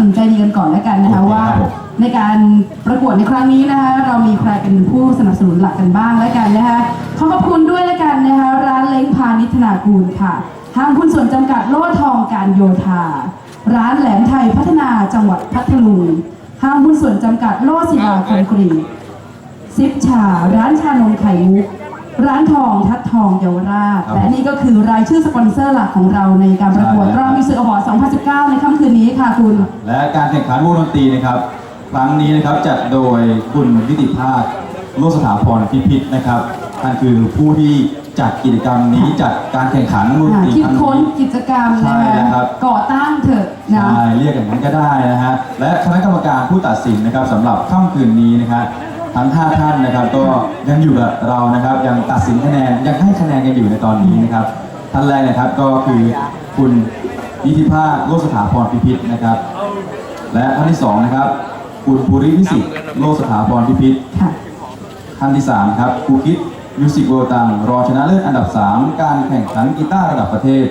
สนุนใจดีกันก่อนแล้วกันนะคะโอเคว่าครับผมในการประกวดในครั้งนี้นะคะเรามีใครเป็นผู้สนับสนุนหลักกันบ้างแล้วกันนะคะขอขอบคุณด้วยแล้วกันนะคะร้านเล้งพาณิชนากูลค่ะห้างหุ้นส่วนจำกัดโล่ทองการโยธา ร้านแหลมไทยพัฒนาจังหวัดพัทลุงห้างหุ้นส่วนจำกัดโล่ศิลาคอนกรีตซิปชา ร้านชานมไข่มุก ร้านทองทัดทองเยาวราชครับและนี่ก็คือรายชื่อสปอนเซอร์หลักของเราในการประกวดใช่รแล้วอบมิสเตอร์อวอร์ด2019 ในค่ำคืนนี้ค่ะคุณ และการแข่งขันวงดนตรีนะครับ ครั้งนี้นะครับจัดโดยคุณวิติภาคโลกสถาพรพิพิธนะครับท่านคือผู้ที่จัดกิจกรรมนี้จัดการแข่งขันวงดนตรีคิดครั้งค้นนี้ กิจกรรมใช่นะแล้วครัคะบก่อตั้งเถอะนะ ใช่เรียกอย่างนั้นก็ได้นะฮะและคณะกรรมการผู้ตัดสินนะครับสำหรับค่ำคืนนี้นะครับ ทั้ง 5 ท่านนะครับ ก็ยังอยู่กับเรานะครับ ยังตัดสินคะแนนยังให้คะแนนกันอยู่ในตอนนี้นะครับ ท่านแรกนะครับก็คือคุณนิติภาคโลกสถาพรพิพิธนะครับ และท่านที่สองนะครับ คุณภูริวิสิทธิ์โลกสถาพรพิพิธค่ะท่านที่3ครับครูคิดมิวสิกเวิลตังรองชนะเลิศอันดับ 3 การแข่งขันกีตาร์ระดับประเทศ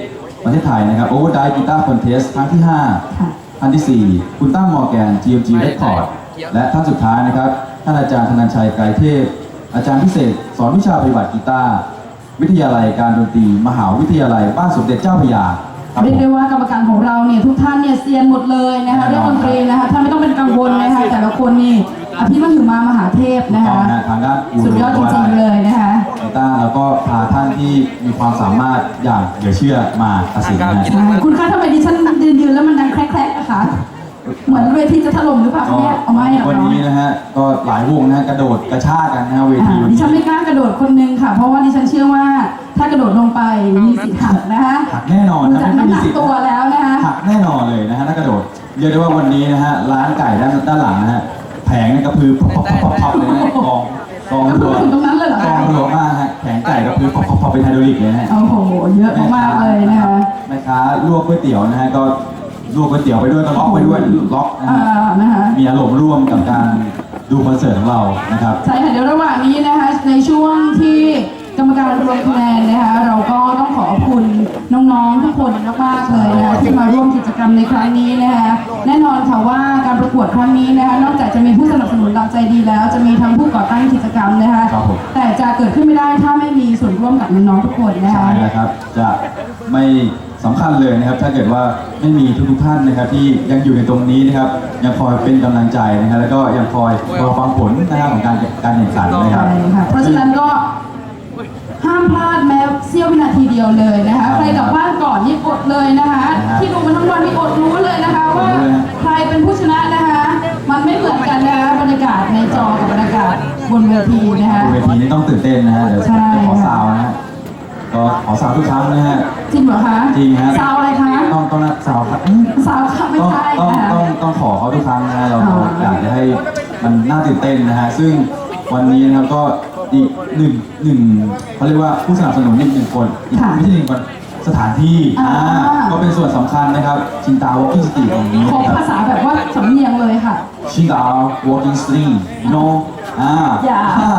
ประเทศไทยนะครับโอเวอร์ไดกีตาร์คอนเทสครั้งที่ค่ะ5ท่านที่ 4 คุณตั้มมอร์แกน GMG Record และท่านสุดท้ายนะครับ ท่านอาจารย์ธนันชัยไกรเทพ อาจารย์พิเศษ สอนวิชาปฏิบัติกีตาร์วิทยาลัยการดนตรีมหาวิทยาลัยบ้านสมเด็จเจ้าพระยาครับเรียผกมได้ว่ากรรมการของเราเนี่ยทุกท่านเนี่ยเซียนหมดเลยนะคะแน่เรื่อนงอนดนตรีนะคะท่านไม่ต้องเป็นกังวลนะคะแต่ละคนนี่อภิมหึมามหาเทพนะต้อคะงนะทางด้านกูสุดยอดจริงๆเลยนะคะ กีตาร์แล้วก็พาท่านที่มีความสามารถอย่างเหลือเชื่อมาตัดสินนะใช่คุณคะทำไมดิฉันยืนยืนๆแล้วมันดังแครกๆนะคะ เหมือนเวทีจะถล่มหรือเปล่าคะเนี่ยเอาไม่หรอกวันเนาะนี้นะฮะก็หลายวงนะฮะกระโดดกระชากกันนะฮะเวอ่าทีวันดินี้ฉันไม่กล้ากระโดดคนนึงค่ะ เพราะว่าดิฉันเชื่อว่าถ้ากระโดดลงไปมีสิทธิ์หักนะคะหักแน่นอนดูนะจากไม่น้ำหมีนักสิทธิ์ตัวแล้วนะคะหักแน่นอนเลยนะฮะถ้ากระโดดเรียกได้ว่าวันนี้นะฮะร้านไก่ด้านด้านหลังนะฮะแผงนี่กระพือพับพับพับพับเลยนะฮะกองกองก็รัวถึงตรงนั้นเลยเหรอกอคะงรัวมากฮะแผงไก่กระพือพับพับพับเป็นไฮดรอลิกเลยนะฮะ โอ้โหเยอะมากๆเลยนะคะ แม่ค้าลวกก๋วยเตี๋ยวนะฮะก็ ลวกก๋วยเตี๋ยวไปด้วยก็ล็อกไปด้วยล็อกนะอ่าฮะนะคะ มีอารมณ์ร่วมกับการดูคอนเสิร์ตของเรานะครับ ใช่ค่ะเดี๋ยวระหว่างนี้นะคะในช่วงที่กรรมการรวมคะแนนนะคะเราก็ต้องขอขอบคุณน้องๆทุกคนมากๆเลยนะคะที่มาร่วมกิจกรรมในครั้งนี้นะคะแน่นอนค่ะว่าการประกวดครั้งนี้นะคะนอกจากจะมีผู้สนับสนุนเราใจดีแล้ว จะมีทั้งผู้ก่อตั้งกิจกรรมนะคะครับผม แต่จะเกิดขึ้นไม่ได้ถ้าไม่มีส่วนร่วมกับน้องๆทุกคนนะคะ ใช่แล้วครับ จะไม่ สำคัญเลยนะครับ ถ้าเกิดว่าไม่มีทุกๆท่านนะครับ ที่ยังอยู่ในตรงนี้นะครับ ยังคอยเป็นกำลังใจนะครับแล้วก็ยังคอยรอฟังผลนะครับของการการแข่งขันนะครับ ใช่ค่ะเพราะฉะนั้นก็ห้ามพลาดแม้เสี้ยววินาทีเดียวเลยนะคะ ใครกลับบ้านก่อนนี่อดเลยนะคะนะฮะที่ดูมาทั้งวันนี่อดรู้เลยนะคะ ว่าอดรู้เลยฮะใครเป็นผู้ชนะนะคะ มันไม่เหมือนกันนะคะบรรยากาศในจอกับบรรยากาศบนเวทีนะคะบนเวทีนี้ต้องตื่นเต้นนะฮะเดี๋ยวใช่ขอซาวนะฮะ ก็ขอซาวทุกครั้งนะฮะ จริงเหรอคะจริงฮะซาวอะไรคะต้องต้องนะซาวครับอืมซาวค่ะไม่ต้องใช่ต้องนะคะต้องต้องขอเขาทุกครั้งนะฮะเราอ๋ออยากจะให้มันน่าตื่นเต้นนะฮะ ซึ่งวันนี้นะครับก็อีกหนึ่งหนึ่งเขาเรียกว่าผู้สนับสนุนอีกหนึ่งคนอีกค่ะไม่ใช่หนึ่งคนสถานที่อ่า อ่าก็เป็นส่วนสำคัญนะครับชินตาวอล์กิ้งสตรีทของนี้ขอนะครับ ภาษาแบบว่าสำเนียงเลยค่ะ ชินตาวอล์กิ้งสตรีทโนอ่าอย่าฮ่า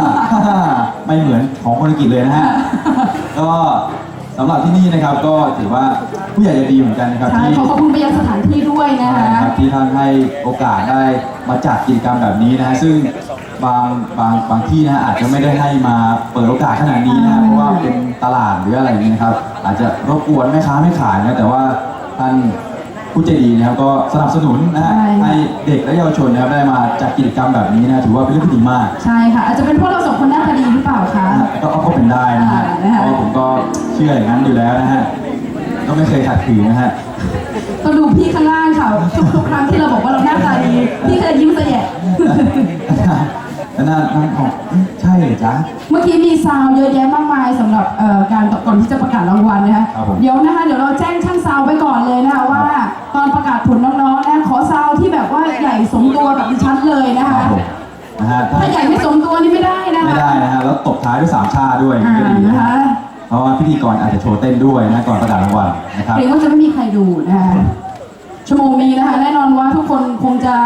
ฮ่า ไม่เหมือนของคนอังกฤษเลยนะฮะ ก็สำหรับที่นี่นะครับก็ถือว่าผู้ใหญ่ใจดีเหมือนกันนะครับใช่ที่ ขอขอบคุณไปยังสถานที่ด้วยนะใช่คะ ครับที่ท่านให้โอกาสได้มาจัดกิจกรรมแบบนี้นะฮะซึ่งบางบางบางที่นะฮะอาจจะไม่ได้ให้มาเปิดโอกาสขนาดนี้นะฮะเพราะว่าเป็นตลาดหรืออะไรอย่างนี้นะครับ อาจจะรบกวนแม่ค้าไม่ขายนะแต่ว่าท่าน ผู้ใจดีนะครับก็สนับสนุนนะฮะใช่ค่ะ ให้เด็กและเยาวชนนะครับได้มาจัดกิจกรรมแบบนี้นะถือว่าเป็นเรื่องที่ดีมากใช่ค่ะ อาจจะเป็นเพราะเราสองคนหน้าตาดีหรือเปล่าคะ นะฮะก็ก็เป็นได้นะฮะอ่านะคะเพราะผมก็เชื่ออย่างนั้นอยู่แล้วนะฮะก็ไม่เคยขัดขืนนะฮะ ต้องดูพี่ข้างล่างค่ะทุกทุกครั้งที่เราบอกว่าเราหน้าตาดี พี่เคยยิ้มเสยะ แล้วน่านั่งของใช่เหรอจ๊ะ เมื่อกี้มีซาวด์เยอะแยะมากมายสำหรับเอ่อการก่อนที่จะประกาศรางวัลนะคะครับผม เดี๋ยวนะคะเดี๋ยวเราแจ้งช่างซาวด์ไว้ก่อนเลยนะคะว่า ตอนประกาศผลน้องๆนะคะขอซาวด์ที่แบบว่าใหญ่สมตัวกับดิฉันเลยนะครัคะ บผมนะฮะถ้าถ้าใหญ่ไม่สมตัวนี่ไม่ได้นะคะไม่ได้นะฮะแล้วตบท้ายด้วยสามชาด้วยอ่าก็ดีนะนะคะ เพราะว่าพิธีกรอาจจะโชว์เต้นด้วยนะก่อนประกาศรางวัลนะครับ เกรงว่าจะไม่มีใครดูนะคะชั่วโมงนี้นะคะแน่นอนว่าทุกคนคงจะ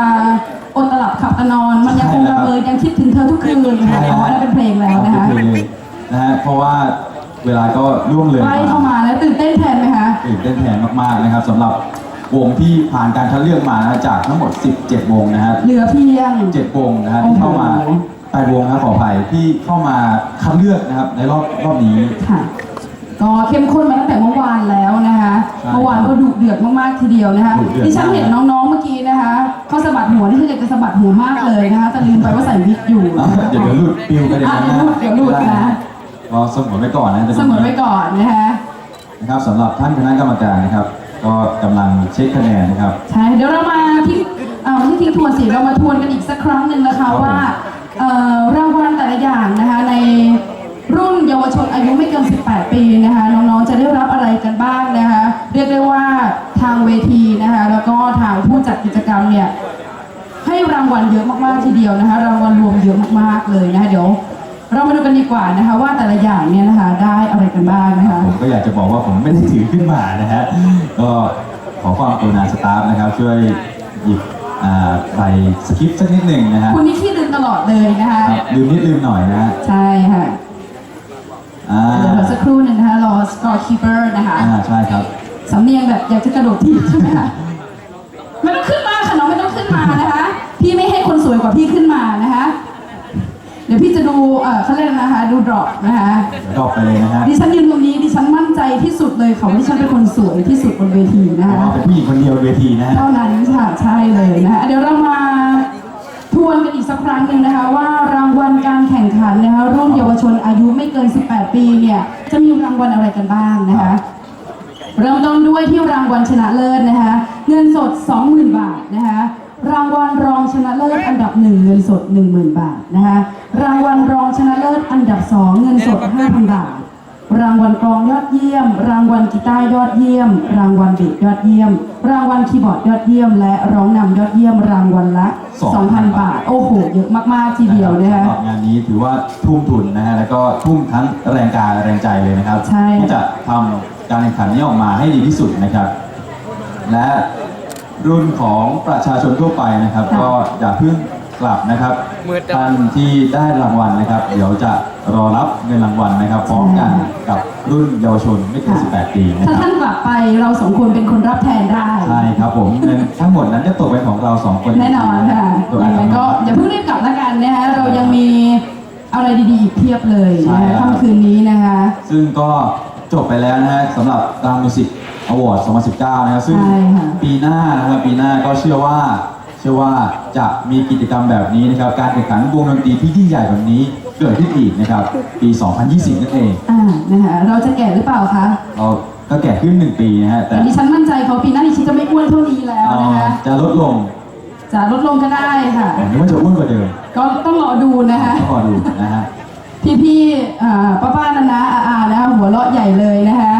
อดตลับขับตะนอน มันยังคงระเบิดยังคิดถึงเธอทุกคืนนะคะเพราะว่านั่นเป็นเพลงแล้วนะคะเอาไปเลยนะฮะเพราะว่าเวลาก็ล่วงเลยใกล้เข้ามาแล้วตื่นเต้นแทนไหมคะตื่นเต้นแทนมากๆนะครับสำหรับวงที่ผ่านการคัดเลือกมานะจากทั้งหมด 17 วงนะฮะเหลือเพียง 7 วงนะฮะที่เข้ามาโอ้โหแปดวงครับขออภัยที่เข้ามาคัดเลือกนะครับในรอบรอบนี้ค่ะ ก็เข้มข้นมาตั้งแต่เมื่อวานแล้วนะคะใช่เมื่อวานก็ดุเดือดมากๆทีเดียวนะคะดุเดือดที่ฉันเห็นน้องๆเมื่อกี้นะคะเขาสะบัดหัวที่ฉันอยากจะสะบัดหัวมากเลยนะคะแต่ลืมไปว่าใส่วิกอยู่อะนะคะเดี๋ยวเดี๋ยวหลุดปิวกันเดี๋ยวนะอะเดี๋ยวหลุดนะก็สมมติไว้ก่อนนะเสมอไว้ก่อนนะคะ นะครับสำหรับท่านคณะกรรมการนะครับ ก็กำลังเช็คคะแนนนะครับ ใช่เดี๋ยวเรามาทิ้งเอ่อไม่ใช่ทิ้งทวนสิเรามาทวนกันอีกสักครั้งหนึ่งนะคะครับผมว่าเอ่อรางวัลแต่ละอย่างนะคะใน รุ่นเยาวชนอายุไม่เกิน 18 ปีนะคะน้องๆจะได้รับอะไรกันบ้างนะคะเรียกได้ว่าทางเวทีนะคะแล้วก็ทางผู้จัดกิจกรรมเนี่ยให้รางวัลเยอะมากๆทีเดียวนะคะรางวัลรวมเยอะมากๆเลยนะคะเดี๋ยวเรามาดูกันดีกว่านะคะว่าแต่ละอย่างเนี่ยนะคะได้อะไรกันบ้างนะคะผมก็อยากจะบอกว่าผมไม่ได้ถือขึ้นมานะฮะก็ขอความกรุณาสตาฟนะครับ ช่วยหยิบอ่าใบสคริปต์สักนิดหนึ่งนะฮะคุณนี่ขี้ลืมตลอดเลยนะคะครับลืมนิดลืมหน่อยนะฮะใช่ค่ะ อ่าเดี๋ยวเราสักครู่หนึ่งนะคะรอ scorekeeper นะคะอ่าใช่ครับ สำเนียงแบบอยากจะกระโดดถีบใช่ไหมคะไม่ต้องขึ้นมาค่ะน้องไม่ต้องขึ้นมานะคะ พี่ไม่ให้คนสวยกว่าพี่ขึ้นมานะคะ เดี๋ยวพี่จะดูเออเขาเรียกอะไรนะคะ ดูดรอปนะคะเดี๋ยวดรอปไปเลยนะฮะดิฉันยืนตรงนี้ดิฉันมั่นใจที่สุดเลยค่ะว่าดิฉันเป็นคนสวยที่สุดบนเวทีเพนะคะราะว่าเป็นผู้หญิงคนเดียวเวทีนะฮะ เท่านั้นค่ะใช่เลยนะคะเดี๋ยวเรามา ทวนกันอีกสักครั้งหนึ่งนะคะว่ารางวัลการแข่งขันนะคะรุ่นเยาวชนอายุไม่เกิน 18 ปีเนี่ยจะมีรางวัลอะไรกันบ้างนะคะ เริ่มต้นด้วยที่รางวัลชนะเลิศนะคะเงินสด 20,000 บาทนะคะรางวัลรองชนะเลิศอันดับหนึ่งเงินสด 10,000 บาทนะคะรางวัลรองชนะเลิศอันดับสองเงินสด 5,000 บาท รางวัลกลองยอดเยี่ยม รางวัลกีตาร์ยอดเยี่ยม รางวัลเบสยอดเยี่ยม รางวัลคีย์บอร์ดยอดเยี่ยม และร้องนำยอดเยี่ยมรางวัลละ2,000 บาท โอ้โห เยอะมากๆทีเดียวนะคะ สำหรับงานนี้ถือว่าทุ่มทุนนะฮะแล้วก็ทุ่มทั้งแรงกายแรงใจเลยนะครับใช่ ที่จะทำการแข่งขันนี้ออกมาให้ดีที่สุดนะครับ และรุ่นของประชาชนทั่วไปนะครับค่ะก็อย่าเพิ่งกลับนะครับมืดจัง ท่านที่ได้รางวัลนะครับ เดี๋ยวจะ รอรับเงินรางวัลนะครับพร้อมกันกับรุ่นเยาวชนไม่เกิน 18 ปีนะถ้าครับท่านกลับไปเราสองคนเป็นคนรับแทนได้ ใช่ครับผมเงินทั้งหมดนั้นจะตกเป็นของเราสองคนแน่นอนค่ะโดยยัอังตไงโนก็มัติ อย่าเพิ่งรีบกลับแล้วกันนะคะเรายังมีอะไรดีๆอีกเพียบเลยใช่นะคะครับ ค่ำคืนนี้นะคะ ซึ่งก็จบไปแล้วนะฮะสำหรับรางมิวสิกอวอร์ด 2019 นะครับซึ่งใช่ค่ะ ปีหน้านะครับปีหน้าก็เชื่อว่า เชื่อว่าจะมีกิจกรรมแบบนี้นะครับ การแข่งขันวงดนตรีที่ยิ่งใหญ่แบบนี้ เกิดขึ้นอีกนะครับ ปี 2020 นั่นเอง อ่านะคะเราจะแก่หรือเปล่าคะเราก็แก่ขึ้น 1 ปีนะฮะ แต่แต่ดิฉันมั่นใจเขาปีหน้าดิฉันจะไม่อ้วนเท่านี้แล้วเอ่นะอคะจะลดลงจะลดลงก็ได้ค่ะผมนึกว่าจะอ้วนกว่าเดิมก็ต้องรอดูนะคะต้องรอดูนะฮะ พี่ๆอ่าป้าๆนานาอาๆนะคะหัวเราะใหญ่เลยนะคะ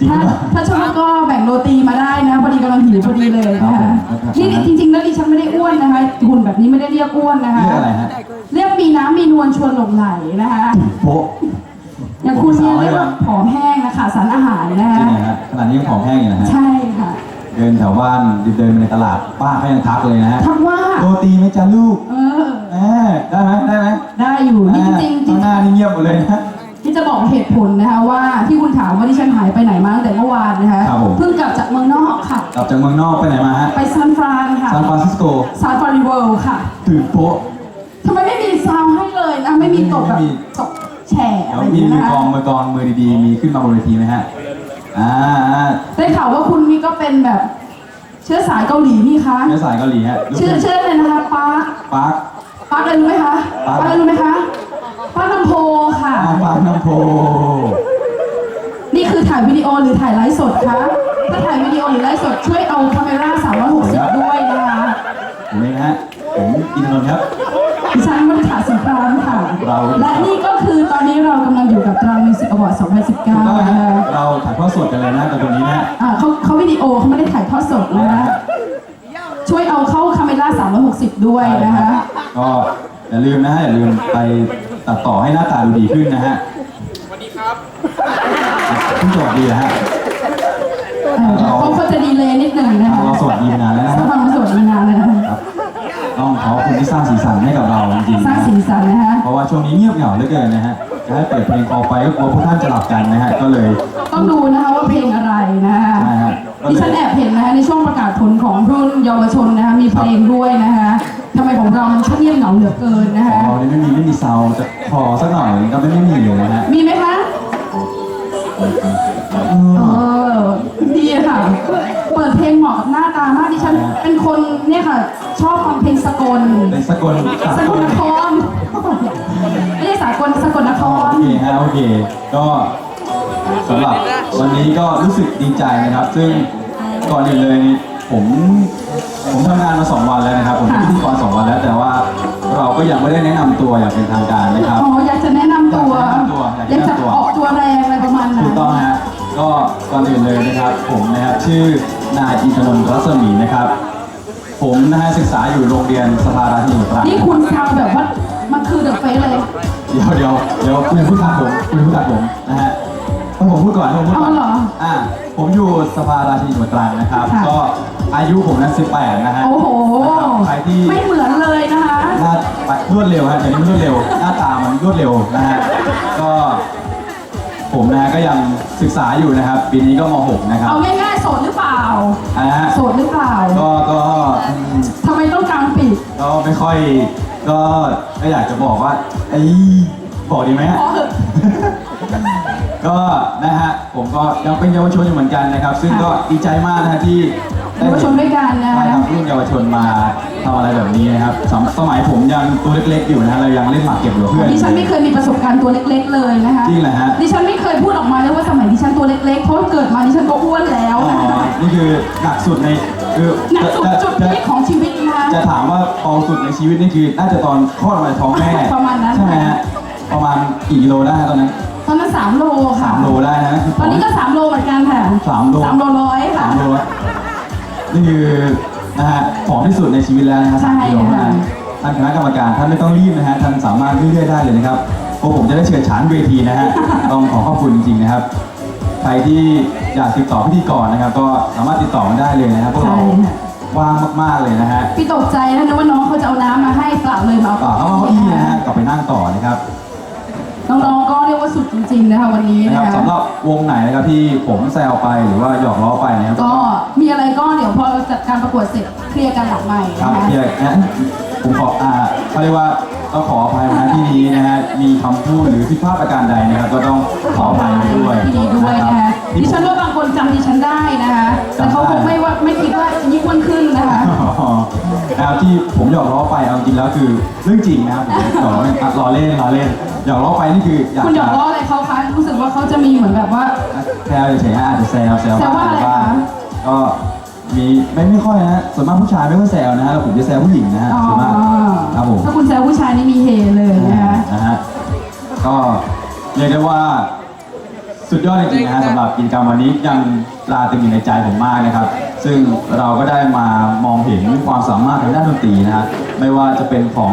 จริงถ้าป่ะถ้าชอบก็แบ่งโรตีมาได้นะพอดีกำลังหิวพอดีเลยนะครัคะบผมครับนี่จริงๆแล้วดิฉันไม่ได้อ้วนนะคะหุ่นแบบนี้ไม่ได้เรียกอ้วนนะคะ เรียกอะไรฮะเรียกมีน้ำมีนวลชวนหลงไหลนะคะโป๊ะอย่างคุณเนี่ยเรียกว่าผอมแห้งนะคะสารอาหารนะจริคะงนะฮะขนาดนี้ยังผอมแห้งอยู่นะฮะ ใช่ค่ะเดินแถวบ้านเดินไปในตลาดป้าเขายังทักเลยนะฮะทักว่าโรตีไหมจ๊ะลูกเออแหมได้ไหมได้ไหมได้อยู่นี่จริงๆจริข้างงหน้านี่เงียบหมดเลยนะที่ จะบอกเหตุผลนะคะว่าที่คุณถามว่าดิฉันหายไปไหนมาตั้งแต่เมื่อวานนะคะครับผม เพิ่งกลับจากเมืองนอกค่ะ กลับจากเมืองนอกไปไหนมาฮะไปซานฟรานค่ะซานฟรานซิสโกซานฟรานเวิลด์ค่ะตื่นโป๊ะ ทำไมไม่มีซาวด์ให้เลยนะไม่มีตกแบบไม่มี ตกแฉะอะแล้ไรวอย่างมีเงี้ยมือนะกลองคะมือกลองมือดีๆ มีขึ้นมาบนเวทีไหมฮะอ่าอ่าได้ข่าวว่าคุณนี่ก็เป็นแบบ เชื้อสายเกาหลีนี่คะเนื้อสายเกาหลีฮะลูกชื่อครึ่งชื่ออะไรนะคะปาร์คปาร์ค ปาร์คอะไรรู้ไหมคะปาร์คอะไรรู้ไหมคะ ปาร์คลำโพค่ะอ่าปาร์คน้ำโพนี่คือถ่ายวิดีโอหรือถ่ายไลฟ์สดคะถ้าถ่ายวิดีโอหรือไลฟ์สดช่วยเอาคาเมรา360 ด้วยนะคะผมเองนะฮะผมอินทนนท์ครับ ดิฉันวัฒนาสิงปรามค่ะ เรา และนี่ก็คือตอนนี้เรากำลังอยู่กับตรางมิวสิกอวอร์ดถูกต้อง2019นะนะฮะคะเราถ่ายทอดสดกันเลยนะกับตรงนี้นะฮะอ่าเขาเขาวิดีโอเขาไม่ได้ถ่ายทอดสดนะคะช่วยเอาเข้าคาเมรา360 ด้วยนะคะก็อย่าลืมนะฮะอย่าลืมไป ตัดต่อให้หน้าตาดูดีขึ้นนะฮะสวัสดีครับเพิ่งสวัสดีนะฮะเออเขาเขาจะดีเลยนิดหนึ่งนะคะเราสวัสดีมานานแล้วนะเขาฮะทำมาสวัสดีงานเลยนะคะครับต้องขอบคุณที่สร้างสีสันให้กับเราจริงๆสร้างนะสีสันนะคะเพราะว่าช่วงนี้เงียบเหงาเหลือเกินนะฮะจะให้เปิดเพลงคอไปก็กลัวพวกท่านจะหลับกันนะฮะก็เลยต้องดูนะคะว่าเพลงอะไรนะคะนะฮะก็ก็เลย ดิฉันแอบเห็นนะคะในช่วงประกาศผลของรุ่นเยาวชนนะคะมีเพลงด้วยนะคะทำไมของเรามันช่างเงียบเหงาเหลือเกินนะขอคะงเรานี่ไม่มีไม่มีเซาจะขอสักหน่อยก็ไม่ไม่มีเลยนะฮะมีไหมคะเออดีค่ะ เปิดเพลงเหมาะกับหน้าตามากดิฉันเป็นคนเนี่ยค่ะ ชอบฟังเพลงสกลเป็นสกลสกลนครไม่ใช่สากลสกลนคโอรเคฮะโอเคก็ สำหรับวันนี้ก็รู้สึกดีใจนะครับ ซึ่งก่อนอื่นเลยนี่ผมผมทำงานมาสองวันแล้วนะครับ ผมเป็นพิธีกรสองวันแล้ว แต่ว่าเราก็ยังไม่ได้แนะนำตัวอย่างเป็นทางการนะครับ อ๋ออยากจะแนะนำตัวอยากจะแนะนำตัวอยากจะอยากจะแนะนำตัว ออกตัวแรงอะไรประมาณนั้ถูนกต้องฮะก็ก่อนอื่นเลยนะครับ ผมนะครับชื่อนายอินทนนท์รัศมีนะครับ ผมนะฮะศึกษาอยู่โรงเรียนสภาราชินีตรัง นี่คุณทำแบบว่ามันคือเดอะเฟสเลย เดี๋ยวเดี๋ยวเดี๋ยวคุณพูดตัดผมคุณพูดตัดผมนะฮะ ต้องผมพูดก่อนให้ผมพูดก่อนเอาเหรออ่าผมอยู่สภาราชินีจังหวัดตรังนะครับ ค่ะ ก็อายุผมนั้น18นะฮะโอ้โห นะครับใครที่ไม่เหมือนเลยนะคะ หน้ารวดเร็วฮะเดี๋ยวนี้มันรวดเร็ว หน้าตามันรวดเร็วนะฮะก็ ผมนะฮะก็ยังศึกษาอยู่นะครับปีนี้ก็ม .6 นะครับเอาง่ายๆโสดหรือเปล่า อ่าฮะโสดหรือเปล่าก็ก็อืม ทำไมต้องกางปีกก็ไม่ค่อยก็ก็อยากจะบอกว่าไอ้บอกดีไหมฮะพอเถอะ ก็นะฮะผมก็ยังเป็นเยาวชนอยู่เหมือนกันนะครับ ซึ่งก็ดีใจมากนะฮะที่ได้เยาวชนด้วยกันนะได้คะทำรุ่นเยาวชนมาทำอะไรแบบนี้นะครับสมสมัยผมยังตัวเล็กๆอยู่นะฮะเรายังเล่นหมากเก็บอยู่กับเพื่อน ดิฉันไม่เคยมีประสบการณ์ตัวเล็ก ๆ เลยนะคะจริงเหรอฮะ ดิฉันไม่เคยพูดออกมาเลยว่าสมัยดิฉันตัวเล็กๆ เพราะเกิดมาดิฉันก็อ้วนแล้วอ๋อนะคะนี่คือหนักสุดในคือหนักสุดจะจุดจะพีคของชีวิตนะคะ จะถามว่าเบาสุดในชีวิตนี่คือน่าจะตอนคลอดออกมาจากท้องแม่ประมาณนั้น ใช่ไหมฮะประมาณกี่กิโลได้ฮะตอนนั้น ตอนนั้นสามโลค่ะ สามโลได้นะคือตอนนี้ก็สามโลเหมือนกันค่ะสามโล สามโลร้อยค่ะ สามโลนี่คือนะฮะของที่สุดในชีวิตแล้วนะครับใช่สามกิโลนะค่ะฮะท่านคณะกรรมการท่านไม่ต้องรีบนะฮะท่านสามารถเรื่อยๆได้เลยนะครับเพราะผมจะได้เชิญฉานเวทีนะฮะต้องขอขอบคุณจริงๆนะครับ ใครที่อยากติดต่อพิธีกรนะครับ ก็สามารถติดต่อมาได้เลยนะครับพวกเราใช่ค่ะว่างมากๆเลยนะฮะพี่ตกใจนะนึกว่าน้องเขาจะเอาน้ำมาให้เปล่าเลยมาต่อเข้ามาเก้าอี้นะฮะกลับไปนั่งต่อนะครับ น้องๆก็เรียกว่าสุดจ ริงๆนะคะวันนี้นะนะครับคะ สำหรับวงไหนนะครับที่ผมแซวไปหรือว่าหยอกล้อไปนะครับก็มีอะไรก็เดี๋ยวพอจัดการประกวดเสร็จเคลียร์กันหลังใหม่ครับนะคะ เพียนะ ผมขออ่าเขาเรียกว่าต้องขออภัยนะที่นี้นะฮะมีคำพูดหรือผิดพลาดประการใดนะครับก็ต้องขออภัยด้วยที่ดีด้วยนะนะครัคะบดิฉันว่าบางคนจำดิฉันได้นะคะ แต่เขาคงไม่ว่าไม่คิดว่ายิ่งอ้วนขึ้นนะคะ อ๋อนะครับที่ผมหยอกล้อไปเอาจริงแล้วคือเรื่องจริงนะครับผมหยอกล้อเล่นอะล้อเล่นล้อเล่นหยอกล้อไปนี่คืออยากคุณหยจะอกล้ออะไรเขาคะรู้สึกว่าเขาจะมีเหมือนแบบว่า แซวเฉยๆอาจจะแซวแซวแซวว่าอะไรบ้างคะ ก็ มีไม่ไม่ค่อยนะส่วนมากผู้ชายไม่ค่อยแซวนะฮะผมจะแซวผู้หญิงนะฮะอ๋อส่วนมากครับผมถ้าคุณแซวผู้ชายนี่มีเฮเลยนะคะ นะฮะก็เรียกได้ว่า สุดยอดจริงๆนะฮะสำหรับกิจกรรมวันนี้ยังตราตรึงอยู่ในใจผมมากนะครับ ซึ่งเราก็ได้มามองเห็นความสามารถทางด้านดนตรีนะฮะไม่ว่าจะเป็นของ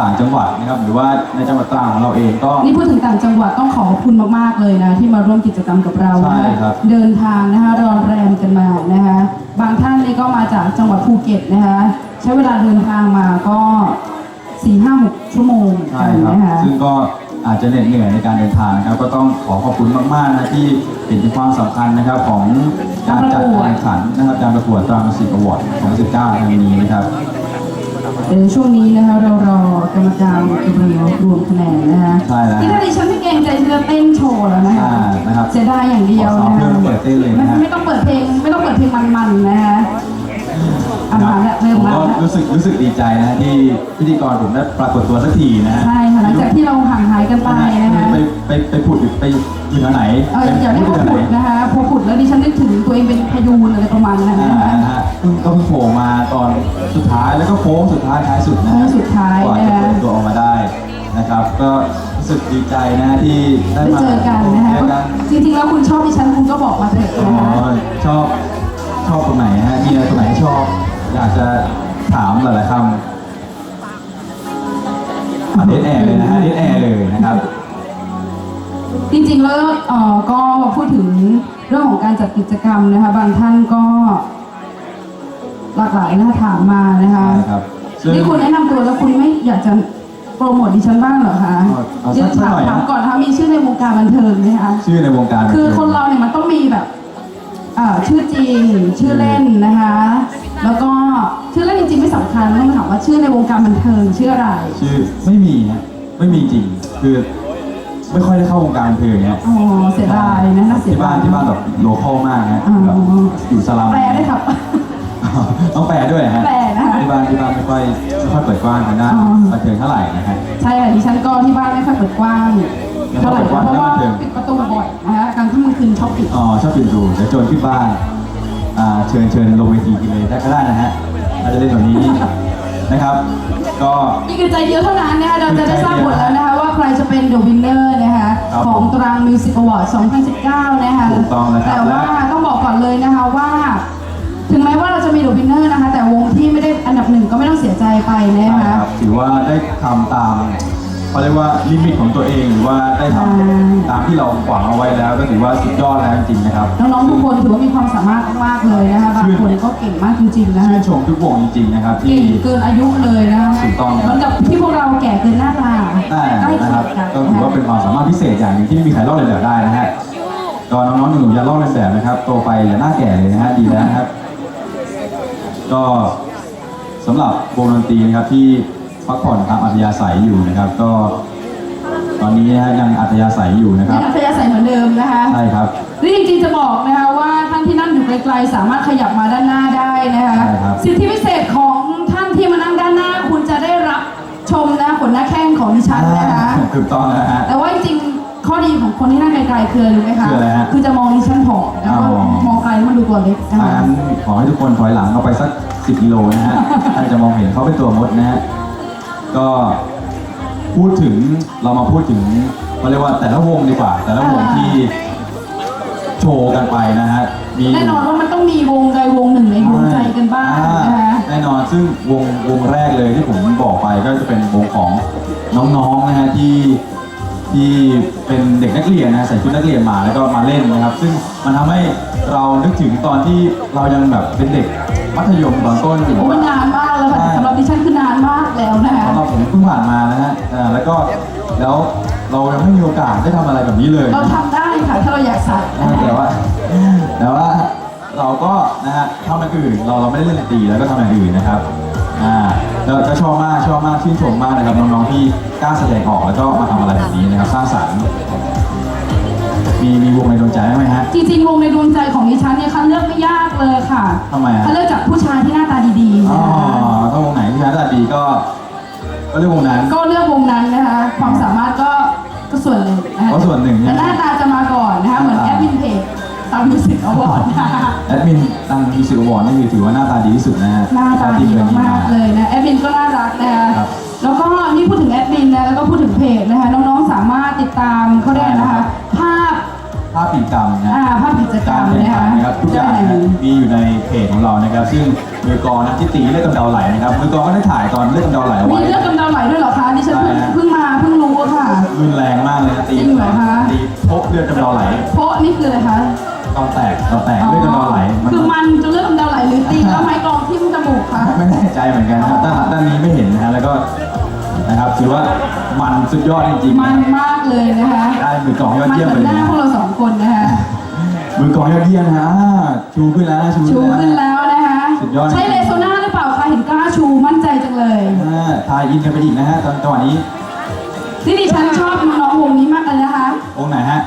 ต่างจังหวัดนะครับ หรือว่าในจังหวัดตรังของเราเองก็ นี่พูดถึงต่างจังหวัดต้องขอบคุณมาก ๆ เลยนะ ที่มาร่วมกิจกรรมกับเรานะใช่คะครับ เดินทางนะคะรอนแรมกันมานะคะ บางท่านนี่ก็มาจากจังหวัดภูเก็ตนะคะ ใช้เวลาเดินทางมาก็สี่ห้าหกชั่วโมงเหมือนใช่กันครับ นะคะ ซึ่งก็อาจจะเหน็ดเหนื่อยในการเดินทางนะครับ ก็ต้องขอขอบคุณมากๆนะที่เห็นถึงความสำคัญนะครับของการจัดการแข่งขันนะครับการประกวดตรังสิบอวอร์ด2019ครั้งนี้นะครับ เดี๋ยวช่วงนี้นะคะเรารอกรรมการกำลังรวมคะแนนนะคะใช่แล้ว ที่ถ้าดิฉันไม่เกรงใจฉันจะเต้นโชว์แล้วนะคะอ่านะครับเสียดายอย่างเดียวขอซ้อมนะเพื่คะอเปิดเต้นเลยนะฮะ ไม่ไม่ต้องเปิดเพลงไม่ต้องเปิดเพลงมันๆนะคะ อะมาแล้วเริ่มผมมาก็แล้วรู้สึกรู้สึกดีใจนะฮะที่พิธีกรผมได้ปรากฏตัวสักทีนะฮะใช่ค่ะหลังจากที่เราห่างหายกันไปนะคะไปไปไปผุดอยู่ไปอยู่แถวไหนเอออย่าเรียกไปว่าแถวไหนผุดนะคะพอผุดแล้วดิฉันนึกถึงตัวเองเป็นพยูนอะไรประมาณนั้นอ่านะคะนะฮะเพิ่งก็เพิ่งโผล่มาตอนสุดท้ายแล้วก็โค้งสุดท้ายท้ายสุดนะฮะโค้งสุดท้ายกว่าจะนะคะเปิดตัวออกมาได้นะครับ ก็รู้สึกดีใจนะฮะที่ได้ได้มาเจอกันนะคะเจอกันจริงๆแล้วคุณชอบดิฉันคุณก็บอกมาเถอะอ๋อนะคะชอบชอบตรงไหนฮะมีอะไรตรงไหนที่ชอบ อยากจะถามหลายๆคำเดทแอร์เลยนะฮะเดทแอร์เลยนะครับ จริงๆแล้วเอ่อก็พูดถึงเรื่องของการจัดกิจกรรมนะคะ บางท่านก็ หลากหลายนะคะถามมานะคะใช่ครับซึ่ง นี่คุณแนะนำตัวแล้วคุณไม่อยากจะโปรโมทดิฉันบ้างเหรอคะเอาเอาสักเดี๋ยวถามหน่อยนะ ถามก่อนนะคะมีชื่อในวงการบันเทิงไหมคะ ชื่อในวงการคือคนเราเนี่ยมันต้องมีแบบออ่า ชื่อจริง ชื่อเล่นนะคะ แล้วก็ชื่อเล่นจริงๆไม่สำคัญต้องถามว่าชื่อในวงการบันเทิงชื่ออะไร ชื่อไม่มีฮะไม่มีจริง คือไม่ค่อยได้เข้าวงการบันเทิงเนี้ยอ๋อเสียดายนะน่าเสียที่ดาบ้ายนที่บ้านแบบโลคอลมากฮะอ๋อแบบอยู่สลัมแปลได้ครับ ต้องแปลด้วยฮะแปลนะคะที่บ้านที่บ้านไม่ค่อยไม่ค่อยเปิดกว้างทางด้านอ๋อ บันเทิงเท่าไหร่นะฮะ ใช่ค่ะดิฉันก็ที่บ้านไม่ค่อยเปิดกว้าง เท่าไหร่ไม่ค่อยเปิดกว้างเพราะว่าเรื่องบันเทิงปิดประตูบ่อยนะคะกลางค่ำกลางคืนชอบปิด อ๋อชอบปิดรูเดี๋ยวโจรขึ้นบ้านอ่าเชิญเชิญลงเวทีกินเลยได้ก็ได้นะฮะเราจะเล่นแบบนี้นะครับ ก็นี่คือใจเดียวเท่านั้นนะคะเราจะได้ทราบผลแล้วนะคะว่าใครจะเป็น The Winner นะคะครับของตาราง Music Award 2019 นะคะถูกต้องนะครับแต่ว่าต้องบอกก่อนเลยนะคะว่าถึงแม้ว่าเราจะมี The Winner นะคะ แต่วงที่ไม่ได้อันดับหนึ่งก็ไม่ต้องเสียใจไปนะใช่คะครับถือว่าได้ทำตาม เขาเรียกว่าลิมิตของตัวเองหรือว่าได้ทอ่าำตามที่เราหวังเอาไว้แล้ว ก็ถือว่าสุดยอดแล้วจริงๆนะครับ น้องๆทุกคนถือว่ามีความสามารถมากๆเลยนะคะบางคนก็เก่งมากจริงๆนะคะชื่นชมทุกวงจริงๆนะครับที่ เก่งเกินอายุเลยนะคะถูกต้องเหมือนกับที่พวกเราแก่เกินหน้าตาได้ใกล้นะเคีครัยบงกันก็ถือว่าเป็นความสามารถพิเศษอย่างหนึ่งที่ไม่มีใครลอกเลียนแบบได้นะฮะก็น้องๆหนูๆอย่าลอกเลียนแบบนะครับโตไปอย่าหน้าแก่เลยนะฮะดีแล้วนะครับ ก็สำหรับวงดนตรีนะครับที่ พักผ่อนตามอัธยาศัยอยู่นะครับ ก็ ตอนนี้นะฮะยังอัธยาศัยอยู่นะคยัรับงอัธยาศัยเหมือนเดิมนะคะ ใช่ครับ นี่จริงๆจะบอกนะคะว่าท่านที่นั่งอยู่ไกลๆสามารถขยับมาด้านหน้าได้นะคะใช่ครับ สิทธิพิเศษของท่านที่มานั่งด้านหน้า คุณจะได้รับชมนะขนหน้าแข้งของดิฉันนะคะ ถูกต้องนะฮะ แต่ว่าจริงๆข้อดีของคนที่นั่งไกลๆคืออะไรรู้ไหมคะคืออะไรฮะคือจะมองดิฉันผอมแล้วก็อ๋อ มองไกลแล้วมันดูตัวเล็กนะทาคะงขอให้ทุกคนถอยหลังเอาไปสัก 10กิโลนะฮะท่านจะมองเห็นเขาเป็นตัวมดนะฮะ ก็พูดถึงเรามาพูดถึงเขาเรียกว่าแต่ละวงดีกว่า แต่ละวงที่โชว์กันไปนะฮะมีแน่นอนว่ามันต้องมีวงใดวงหนึ่งในดวงใจกันบ้างอ่นะคะแน่นอนซึ่งวงวงแรกเลยที่ผมบอกไปก็จะเป็นวงของน้องๆนะฮะที่ที่เป็นเด็กนักเรียนนะใส่ชุดนักเรียนมาแล้วก็มาเล่นนะครับ ซึ่งมันทำให้เรานึกถึงตอนที่เรายังแบบเป็นเด็กมัธยมตอนต้นอยู่โอ้มันนานมากแล้วค่ะใช่สำหรับดิฉันคือนานมากแล้วนะคะสำหรับผมเพิ่งผ่านมานะฮะอ่าแล้วก็แล้วเรายังไม่มีโอกาสได้ทำอะไรแบบนี้เลย เราทำได้ค่ะถ้าเราอยากใส่นะแต่คะว่าแต่ว่าเราก็นะฮะทำอย่างอื่นเราเราไม่ได้เล่นดนตรีแล้วก็ทำอย่างอื่นนะครับอ่าแล้วก็ชอบมากชอบมากชื่นชมมากนะครับน้องๆที่กล้าแสดงออกแล้วก็มาทำอะไรแบบนี้นะครับสร้างสรรค์มีมีวงในดวงใจไหมฮะจริงๆวงในดวงใจของดิฉันเนี่ยคันเลือกไม่ยากเลยค่ะทำไมฮะ คันเลือกจากผู้ชายที่หน้าตา ก็เลือกวงนั้น ก็เลือกวงนั้นนะคะ ความสามารถก็ก็ส่วนหนึ่งนะคะก็ส่วนหนึ่งใช่แต่ไหมหน้าตาจะมาก่อนนะคะ เหมือนหน้าแอตาดมินเพจตามมิวสิกอวอร์ดนะคะ แอดมินตั้งมิวสิกอวอร์ดนี่คือถือว่าหน้าตาดีที่สุดนะฮะหน้าตาดีที่เคยมากๆเลยนะ แอดมินก็น่ารักนะคะครับแล้วก็นี่พูดถึงแอดมินนะแล้วก็พูดถึงเพจนะคะน้องๆสามารถติดตามเขาได้นะคะภาพ ภาพกิจกรรมนะอ่าภาพกิจกรการรมแข่งนะขัคะ นนะครับทุกอย่างนะมีอยู่ในเพจของเรานะครับ ซึ่งมือกลองนะที่ตีเลือดกำเดาไหลนะครับมือกลองก็ได้ถ่ายตอนเลือดกำเดาไหลเอามีไว้ เลือดกำเดาไหลด้วยเหรอคะดิฉันเพิ่งใช่ฮะ เพิ่งมาเพิ่งรู้อะค่ะ รุนแรงมากเลยนะตีจริงเหรอคะ ตีพบเลือดกำเดาไหลโพะนี่คืออะไรคะตอนแตกตอนแตกเลือดกำเดาไหลมันคือมันจะเลือดกำเดาไหลหรือตีแล้วไม้กรองทิ่มจมูกคะ ไม่แน่ใจเหมือนกันนะครับด้านด้านนี้ไม่เห็นนะฮะแล้วก็ นะครับถือว่ามันสุดยอดจริงๆมันมากเลยนะคะได้มือกลองยอดมันเยี่ยมเหมืเลอนยหน้านะพวกเราสองคนนะคะมือกลองยอดเยี่ยมนะฮะอ่าชูขึ้นแล้วชูชูขึ้ขึ้นนแล้วแล้วนะคะสุดยอดใช้เลโซน่าหรือเปล่าคะเห็นกล้าชูมั่นใจจังเลยอ่าทายอินกันไปอีกนะฮะตอนจังหวะนี้ที่ดิฉันชอบน้องๆวงนี้มากเลยนะคะวงไหนฮะ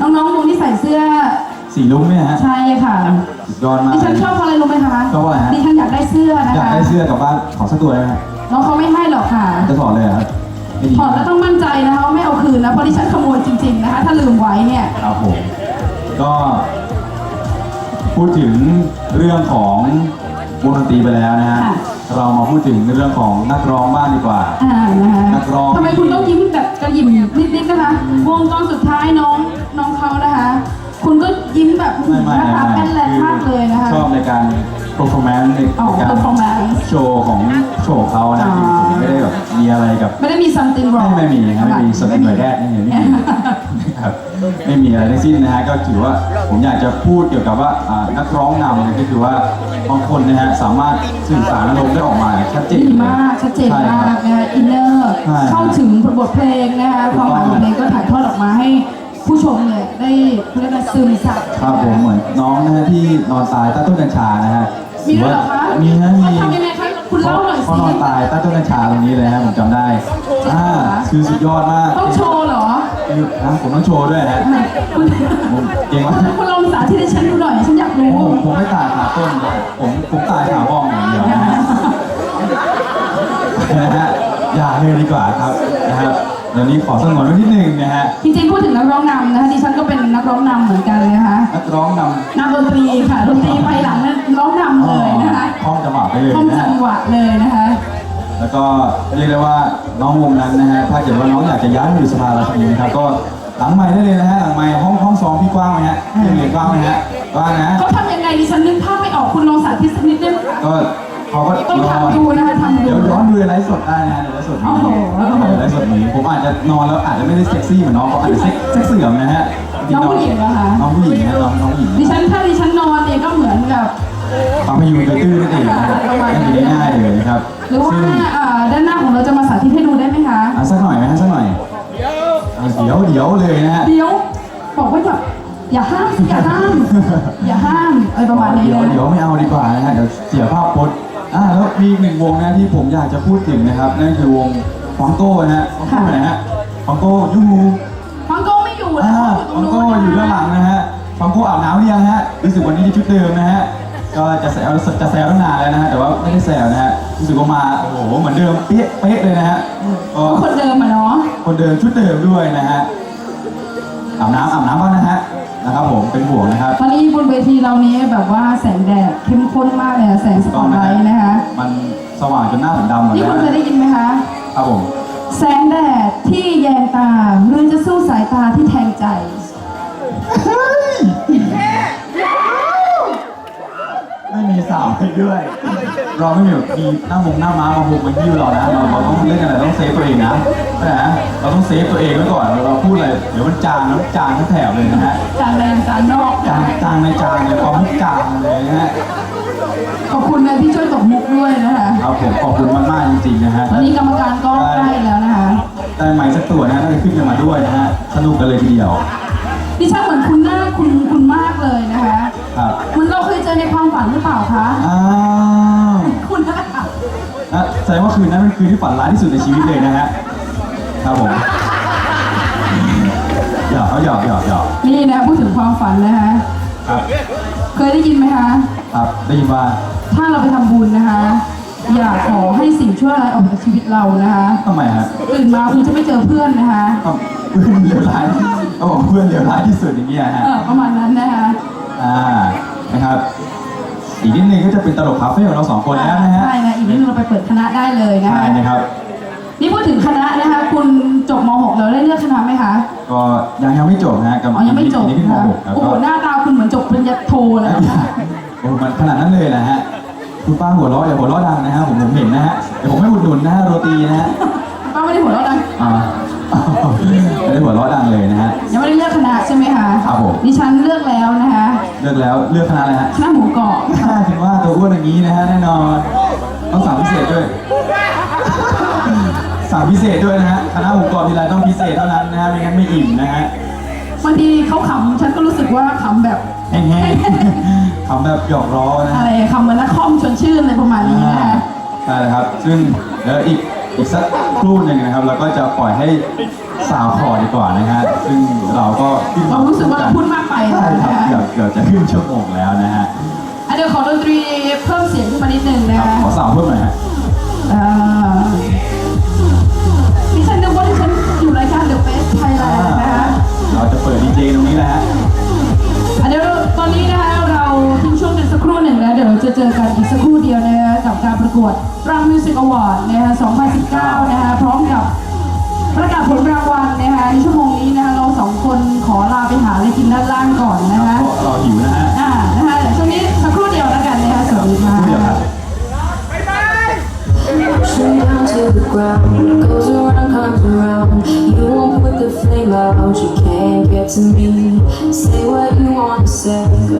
น้องๆวงที่ใส่เสื้อสีลุ้งเนี่ยฮะใช่ค่ะสุดยอดมากดิฉันชอบเพราะอะไรรู้ไหมคะชอบอะไรฮะดิฉันอยากได้เสื้อนะอยากคะได้เสื้อกลับบ้านขอสักตัวได้ไหมฮะ น้องเขาไม่ให้หรอกค่ะ จะถอดเลยเหรอครับไม่ดีถอดแล้วต้องมั่นใจนะคะว่าไม่เอาคืนนะเพราะดิฉันขโมยจริงๆนะคะ ถ้าลืมไว้เนี่ย ครับผม ก็พูดถึงเรื่องของวงดนตรีไปแล้วนะฮะ ค่ะ เรามาพูดถึงเรื่องของนักร้องบ้างดีกว่า อ่านะคะนักร้อง ทำไมคุณต้องยิ้มแบบกระหยิมนิดๆนะคะ วงตอนสุดท้ายน้องน้องเขานะคะ คุณก็ยิ้มแบบไม่ไม่นะคะไม่เป็นแรงมากเลยนะคะ ชอบในการ performance ในอ๋อการ performance โชว์ของโชว์เขานะอ๋อ ผมไม่ได้แบบมีอะไรกับ ไม่ได้มี something wrong ไม่ไม่มีนะครับไม่มีสติหน่วยแรกไม่มีไม่มีครับไม่มีอะไรทั้งสิ้นนะฮะก็ถือว่าผมอยากจะพูดเกี่ยวกับว่าอ่านักร้องนำเนี่ยก็คือว่าบางคนนะฮะสามารถสื่อสารอารมณ์ได้ออกมาชัดเจนดีเลยมากชัดเจนใช่มาคกรับนะคะอินเนอร์ใช่เข้าถึงบทเพลงนะคะถูคกวามต้องหมายของเพลงก็ถ่ายทอดออกมาให้ ผู้ชมเนี่ยได้เรียกว่าซึมซับ ครับผมเหมือนน้องนะฮะที่นอนตายใต้ต้นกัญชานะฮะมีด้วยเหรอคะมีฮะมีทำยังไงคะคุณเล่าหน่อยเขาสินอนตายใต้ต้นกัญชาตรงนี้เลยฮะผมจำได้อ่าคือสุดยอดมากต้องโชว์เหรอคือนะผมต้องโชว์ด้วยฮะคุณผมเก่งมากคุณลองสาธิตให้ฉันดูหน่อย ฉันอยากรู้ ผมผมไม่ตายขาต้นเลยผมผมตายขาบ้องอย่างเดียวนะฮะ นะฮะอย่าเลยดีกว่าครับนะครับ เดี๋ยวนี้ขอสงวนไว้นิดนึงนะฮะจริงๆพูดถึงนักร้องนำนะคะดิฉันก็เป็นนักร้องนำเหมือนกันนะคะนักร้องนำนักดนตรีค่ะดนตรีไปหลังนั้นร้องนำเลยนะคะคล้องจังหวะไปเลยท่องนะฮะจังหวะเลยนะคะ แล้วก็เรียกได้ว่าน้องวงนั้นนะฮะถ้าเกิดว่าน้องอยากจะย้ายมาอยู่สภาราชินีนะครับก็หลังไม้ได้เลยนะฮะหลังไม้ห้องห้องซ้อมพี่กว้างไหมฮะเรียนกว้างไหมฮะกว้างนะ เขาทำยังไงดิฉันนึกภาพไม่ออกคุณลองสาธิตสักนิดได้ไหมคะก็ เขาก็ต้องรอทำดูนะคะทำดู เดี๋ยวย้อนดูในไลฟ์สดได้นะฮะในไลฟ์สดนี้โอ้โห ในไลฟ์สดนี้ผมอาจจะนอนแล้วอาจจะไม่ได้เซ็กซี่เหมือนน้องเขาอาจจะเซ็กเซ็กเสื่อมนะฮะน้องผู้หญิงเหรอคะน้องผู้หญิงนะน้องน้องผู้หญิงดิฉันถ้าดิฉันนอนเนี่ยก็เหมือนกับ ฟังพยูนกระตื้อนั่นเองนะฮะนั่นคือง่ายๆเลยนะครับหรือว่าซึ่งอ่าด้านหน้าของเราจะมาสาธิตให้ดูได้ไหมคะ อะสักหน่อยไหมฮะสักหน่อยอะเดี๋ยวเดี๋ยวเลยนะฮะ เดี๋ยวบอกว่าแบบอย่าห้ามสิอย่าห้าม อย่าห้ามอะไรประมาณนี้เดี๋ยวนะ เดี๋ยวไม่เอาดีกว่านะฮะเดี๋ยวเสียภาพพจน์ อ่าแล้วมีอีกหนึ่งวงนะที่ผมอยากจะพูดถึงนะครับ นั่นคือวงฟองโก้นะฮะฟองโก้ไปไหนฮะฟองโก้ยูฮูฟังโก้ไม่อยู่แล้อ่าวฟองโก้อยู่ด้านหลังนะฮะฟองโก้อาบน้ำหรือยังฮะรู้สึกวันนี้ที่ชุดเดิมนะฮะก็จะแซวจะแซวตั้งนานแล้วนะฮะแต่ว่าไม่ได้แซวนะฮะรู้สึกว่ามาโอ้โหเหมือนเดิมเป๊ะเป๊ะเลยนะฮะก็คนเดิมอะเนาะคนเดิมชุดเดิมด้วยนะฮะอาบน้ำอาบน้ำบ้างนะฮะ นะครับผมเป็นห่วงนะครับตอนนี้บนเวทีเรานี้แบบว่าแสงแดดเข้มข้นมากเลยอะแสงสปอตไลท์นะคะมันสว่างจนหน้าผมดำหมดนี่แล้วคุณเคยได้ยินไหมคะ ครับผมแสงแดดที่แยงตาหรือจะสู้สายตาที่แทงใจ มีสาวให้ด้วย เราไม่มีแบบมีหน้ามงหน้าม้ามาหุบมายิ้วเรานะ เราเราต้องเล่นอะไรต้องเซฟตัวเองนะนะเราต้องเซฟตัวเองไว้ก่อน เราพูดอะไรเดี๋ยวมันจางนะมันจางทั้งแถบเลยนะฮะ จานแรงจานนอกจางจางในจางเลยความมุกจางเลยนะฮะ ขอบคุณนะที่ช่วยตบมุกด้วยนะคะครับผมขอบคุณมากๆจริงๆนะฮะ ตอนนี้กรรมการก็ใกล้แล้วนะคะ ได้ไม้สักตัวนะน่าจะขึ้นกันมาด้วยนะฮะ สนุกกันเลยทีเดียว ดิฉันเหมือนคุณหน้าคุณคุณมากเลยนะคะครับเหมันเราเคยเจอในความฝันหรือเปล่าคะอ้าวคุณหน้านะแสดงว่าคืนนั้นเป็นคืนที่ฝันร้ายที่สุดในชีวิตเลยนะฮะครับผมหยอกเขาหยอกหยอกหยอกนี่นะพูดถึงความฝันนะคะครับเคยได้ยินไหมคะครับได้ยินว่าถ้าเราไปทำบุญนะคะ อย่าขอให้สิ่งชั่วร้ายออกจากชีวิตเรานะคะทำไมฮะตื่นมาคุณจะไม่เจอเพื่อนนะคะก็เพื่อนเลวร้าย เขาบอกเพื่อนเลวร้ายที่สุดอย่างเงี้ยฮะเออประมาณนั้นนะคะ อ่านะครับอีกนิดนึงก็จะเป็นตลกคาเฟ่ของเราสองคนแล้วนะฮะใช่นะอีกนิดนึงเราไปเปิดคณะได้เลยนะใช่คะนะครับ นี่พูดถึงคณะนะคะ คุณจบม .6 แล้วได้เลือกคณะไหมคะก็ยังยังไม่จบนะฮะกับอ๋อยังไม่จบปีนี้ขึ้นม นะคะ .6 ครับโอ้โหก็หน้าตาคุณเหมือนจบปริญญาโทเลยนะคะโอ้มันขนาดนั้นเลยนะฮะ คุณป้าหัวเราะอย่าหัวเราะดังนะฮะผมผมเห็นนะฮะเดี๋ยวผมไม่อุดหนุนนะฮะโรตีนะฮะป้าไม่ได้หัวเราะดังอ่า ไม่ได้หัวเราะดังเลยนะฮะ ยังไม่ได้เลือกคณะใช่ไหมคะครับผม ดิฉันเลือกแล้วนะคะเลือกแล้วเลือกคณะอะไรฮะคณะหมูกรอบถ้าถึงว่าตัวอ้วนอย่างนี้นะฮะแน่นอนต้องสั่งพิเศษด้วยสั่งพิเศษด้วยนะฮะคณะหมูกรอบทีไรต้องพิเศษเท่านั้นนะฮะไม่งั้นไม่อิ่มนะฮะบางทีเขาขำฉันก็รู้สึกว่าขำแบบแห้งๆคำแบบหยอกล้อนะอะฮะ ไรขำเหมือนนักคอมชวนชื่นอะไรประมาณนี้นะคะ ใช่ครับ ซึ่งเดี๋ยวอีกอีกสัก ครู่หนึ่งนะครับเราก็จะปล่อยให้สาวขอดีกว่านะฮะซึ่งเราก็ขึ้นเรารู้สึกว่าเราพูดมากไปใช่ครับนะคะเกือบเกือบจะขึ้นชั่วโมงแล้วนะฮะอะเดี๋ยวขอดนตรีเพิ่มเสียงขึ้นมานิดนึงนะครับคะขอสาวเพิ่มหน่อยฮะอ่าดิฉันนึกว่าดิฉันอยู่รายการ The Best Thailand นะคะ เราจะเปิดดีเจตรงนี้นะฮะอะเดี๋ยวตอนนี้นะคะ จะเจอกันอีกสักครู่เดียวนะคะกับการประกวดรังมิวสิกอวอร์ดนะคะ2019 นะคะพร้อมกับประกาศผลรางวัลนะคะในชั่วโมงนี้นะคะเราสองคนขอลาไปหาอะไรกินด้านล่างก่อนนะคะเพราะเราหิวนะฮะอ่านะคะเดี๋ยวช่วงนี้สักครู่เดียวแล้วกันนะคะสวัสดีค่ะเดี๋ยวครับ Pushing down to the ground, goes around, comes around. You won't put the flame out, you can't get to me. Say what you wanna say.